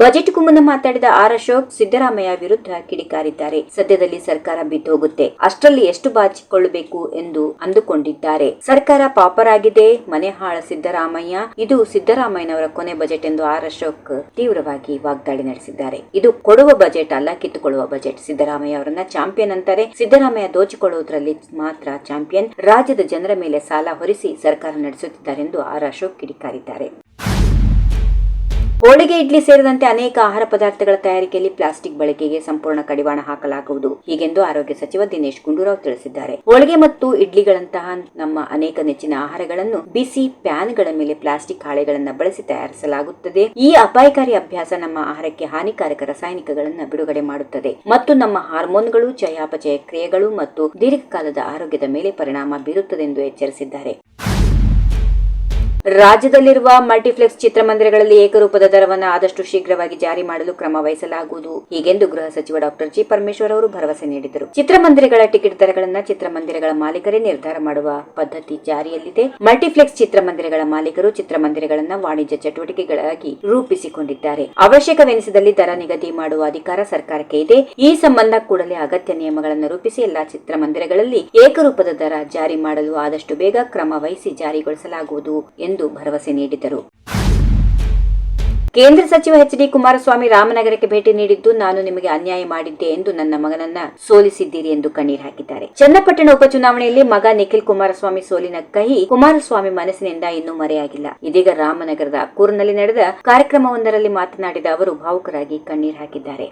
ಬಜೆಟ್ಗೂ ಮುನ್ನ ಮಾತಾಡಿದ ಆರ್ ಅಶೋಕ್ ಸಿದ್ದರಾಮಯ್ಯ ವಿರುದ್ಧ ಕಿಡಿಕಾರಿದ್ದಾರೆ. ಸದ್ಯದಲ್ಲಿ ಸರ್ಕಾರ ಬಿದ್ದು ಹೋಗುತ್ತೆ. ಅಷ್ಟರಲ್ಲಿ ಎಷ್ಟು ಬಾಚಿಕೊಳ್ಳಬೇಕು ಎಂದು ಅಂದುಕೊಂಡಿದ್ದಾರೆ. ಸರ್ಕಾರ ಪಾಪರ್ ಆಗಿದೆ. ಮನೆ ಹಾಳ ಸಿದ್ದರಾಮಯ್ಯ. ಇದು ಸಿದ್ದರಾಮಯ್ಯನವರ ಕೊನೆ ಬಜೆಟ್ ಎಂದು ಆರ್ ಅಶೋಕ್ ತೀವ್ರವಾಗಿ ವಾಗ್ದಾಳಿ ನಡೆಸಿದ್ದಾರೆ. ಇದು ಕೊಡುವ ಬಜೆಟ್ ಅಲ್ಲ, ಕಿತ್ತುಕೊಳ್ಳುವ ಬಜೆಟ್. ಸಿದ್ದರಾಮಯ್ಯ ಅವರನ್ನ ಚಾಂಪಿಯನ್ ಅಂತಾರೆ. ಸಿದ್ದರಾಮಯ್ಯ ದೋಚಿಕೊಳ್ಳುವುದರಲ್ಲಿ ಮಾತ್ರ ಚಾಂಪಿಯನ್. ರಾಜ್ಯದ ಜನರ ಮೇಲೆ ಸಾಲ ಹೊರಿಸಿ ಸರ್ಕಾರ ನಡೆಸುತ್ತಿದ್ದಾರೆ ಎಂದು ಆರ್ ಅಶೋಕ್ ಕಿಡಿಕಾರಿದ್ದಾರೆ. ಹೋಳಿಗೆ, ಇಡ್ಲಿ ಸೇರಿದಂತೆ ಅನೇಕ ಆಹಾರ ಪದಾರ್ಥಗಳ ತಯಾರಿಕೆಯಲ್ಲಿ ಪ್ಲಾಸ್ಟಿಕ್ ಬಳಕೆಗೆ ಸಂಪೂರ್ಣ ಕಡಿವಾಣ ಹಾಕಲಾಗುವುದು. ಹೀಗೆಂದು ಆರೋಗ್ಯ ಸಚಿವ ದಿನೇಶ್ ಗುಂಡೂರಾವ್ ತಿಳಿಸಿದ್ದಾರೆ. ಹೋಳಿಗೆ ಮತ್ತು ಇಡ್ಲಿಗಳಂತಹ ನಮ್ಮ ಅನೇಕ ನೆಚ್ಚಿನ ಆಹಾರಗಳನ್ನು ಬಿಸಿ ಪ್ಯಾನ್ಗಳ ಮೇಲೆ ಪ್ಲಾಸ್ಟಿಕ್ ಹಾಳೆಗಳನ್ನು ಬಳಸಿ ತಯಾರಿಸಲಾಗುತ್ತದೆ. ಈ ಅಪಾಯಕಾರಿ ಅಭ್ಯಾಸ ನಮ್ಮ ಆಹಾರಕ್ಕೆ ಹಾನಿಕಾರಕ ರಾಸಾಯನಿಕಗಳನ್ನು ಬಿಡುಗಡೆ ಮಾಡುತ್ತದೆ. ಮತ್ತು ನಮ್ಮ ಹಾರ್ಮೋನ್ಗಳು, ಚಯಾಪಚಯ ಕ್ರಿಯೆಗಳು ಮತ್ತು ದೀರ್ಘಕಾಲದ ಆರೋಗ್ಯದ ಮೇಲೆ ಪರಿಣಾಮ ಬೀರುತ್ತದೆ ಎಂದು ಎಚ್ಚರಿಸಿದ್ದಾರೆ. ರಾಜ್ಯದಲ್ಲಿರುವ ಮಲ್ಟಿಪ್ಲೆಕ್ಸ್ ಚಿತ್ರಮಂದಿರಗಳಲ್ಲಿ ಏಕರೂಪದ ದರವನ್ನು ಆದಷ್ಟು ಶೀಘ್ರವಾಗಿ ಜಾರಿ ಮಾಡಲು ಕ್ರಮ ವಹಿಸಲಾಗುವುದು. ಹೀಗೆಂದು ಗೃಹ ಸಚಿವ ಡಾಕ್ಟರ್ ಜಿ. ಪರಮೇಶ್ವರ್ ಅವರು ಭರವಸೆ ನೀಡಿದರು. ಚಿತ್ರಮಂದಿರಗಳ ಟಿಕೆಟ್ ದರಗಳನ್ನು ಚಿತ್ರಮಂದಿರಗಳ ಮಾಲೀಕರೇ ನಿರ್ಧಾರ ಮಾಡುವ ಪದ್ಧತಿ ಜಾರಿಯಲ್ಲಿದೆ. ಮಲ್ಟಿಪ್ಲೆಕ್ಸ್ ಚಿತ್ರಮಂದಿರಗಳ ಮಾಲೀಕರು ಚಿತ್ರಮಂದಿರಗಳನ್ನು ವಾಣಿಜ್ಯ ಚಟುವಟಿಕೆಗಳಾಗಿ ರೂಪಿಸಿಕೊಂಡಿದ್ದಾರೆ. ಅವಶ್ಯಕವೆನಿಸಿದಲ್ಲಿ ದರ ನಿಗದಿ ಮಾಡುವ ಅಧಿಕಾರ ಸರ್ಕಾರಕ್ಕೆ ಇದೆ. ಈ ಸಂಬಂಧ ಕೂಡಲೇ ಅಗತ್ಯ ನಿಯಮಗಳನ್ನು ರೂಪಿಸಿ ಎಲ್ಲಾ ಚಿತ್ರಮಂದಿರಗಳಲ್ಲಿ ಏಕರೂಪದ ದರ ಜಾರಿ ಮಾಡಲು ಆದಷ್ಟು ಬೇಗ ಕ್ರಮ ವಹಿಸಿ ಜಾರಿಗೊಳಿಸಲಾಗುವುದು ಎಂದು ಭರವಸೆ ನೀಡಿದರು. ಕೇಂದ್ರ ಸಚಿವ ಎಚ್ ಡಿ ಕುಮಾರಸ್ವಾಮಿ ರಾಮನಗರಕ್ಕೆ ಭೇಟಿ ನೀಡಿದ್ದು ನಾನು ನಿಮಗೆ ಅನ್ಯಾಯ ಮಾಡಿದ್ದೆ ಎಂದು ನನ್ನ ಮಗನನ್ನ ಸೋಲಿಸಿದ್ದೀರಿ ಎಂದು ಕಣ್ಣೀರು ಹಾಕಿದ್ದಾರೆ. ಚನ್ನಪಟ್ಟಣ ಉಪಚುನಾವಣೆಯಲ್ಲಿ ಮಗ ನಿಖಿಲ್ ಕುಮಾರಸ್ವಾಮಿ ಸೋಲಿನ ಕಹಿ ಕುಮಾರಸ್ವಾಮಿ ಮನಸ್ಸಿನಿಂದ ಇನ್ನೂ ಮರೆಯಾಗಿಲ್ಲ. ಇದೀಗ ರಾಮನಗರದ ಅಕ್ಕೂರಿನಲ್ಲಿ ನಡೆದ ಕಾರ್ಯಕ್ರಮವೊಂದರಲ್ಲಿ ಮಾತನಾಡಿದ ಅವರು, ಭಾವುಕರಾಗಿ ಕಣ್ಣೀರು ಹಾಕಿದ್ದಾರೆ.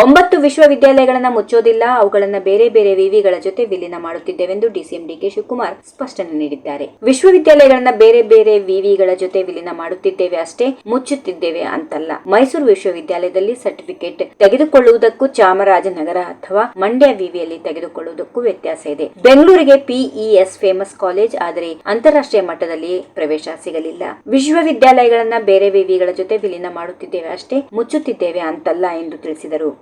ಒಂಬತ್ತು ವಿಶ್ವವಿದ್ಯಾಲಯಗಳನ್ನ ಮುಚ್ಚೋದಿಲ್ಲ, ಅವುಗಳನ್ನ ಬೇರೆ ಬೇರೆ ವಿವಿಗಳ ಜೊತೆ ವಿಲೀನ ಮಾಡುತ್ತಿದ್ದೇವೆಂದು ಡಿಸಿಎಂ ಡಿಕೆ ಶಿವಕುಮಾರ್ ಸ್ಪಷ್ಟನೆ ನೀಡಿದ್ದಾರೆ. ವಿಶ್ವವಿದ್ಯಾಲಯಗಳನ್ನ ಬೇರೆ ಬೇರೆ ವಿವಿಗಳ ಜೊತೆ ವಿಲೀನ ಮಾಡುತ್ತಿದ್ದೇವೆ ಅಷ್ಟೇ, ಮುಚ್ಚುತ್ತಿದ್ದೇವೆ ಅಂತಲ್ಲ. ಮೈಸೂರು ವಿಶ್ವವಿದ್ಯಾಲಯದಲ್ಲಿ ಸರ್ಟಿಫಿಕೇಟ್ ತೆಗೆದುಕೊಳ್ಳುವುದಕ್ಕೂ ಚಾಮರಾಜನಗರ ಅಥವಾ ಮಂಡ್ಯ ವಿವಿಯಲ್ಲಿ ತೆಗೆದುಕೊಳ್ಳುವುದಕ್ಕೂ ವ್ಯತ್ಯಾಸ ಇದೆ. ಬೆಂಗಳೂರಿಗೆ ಪಿಇಎಸ್ ಫೇಮಸ್ ಕಾಲೇಜ್ ಆದರೆ ಅಂತಾರಾಷ್ಟ್ರೀಯ ಮಟ್ಟದಲ್ಲಿ ಪ್ರವೇಶ ಸಿಗಲಿಲ್ಲ. ವಿಶ್ವವಿದ್ಯಾಲಯಗಳನ್ನ ಬೇರೆ ವಿವಿಗಳ ಜೊತೆ ವಿಲೀನ ಮಾಡುತ್ತಿದ್ದೇವೆ ಅಷ್ಟೇ, ಮುಚ್ಚುತ್ತಿದ್ದೇವೆ ಅಂತಲ್ಲ ಎಂದು ತಿಳಿಸಿದರು.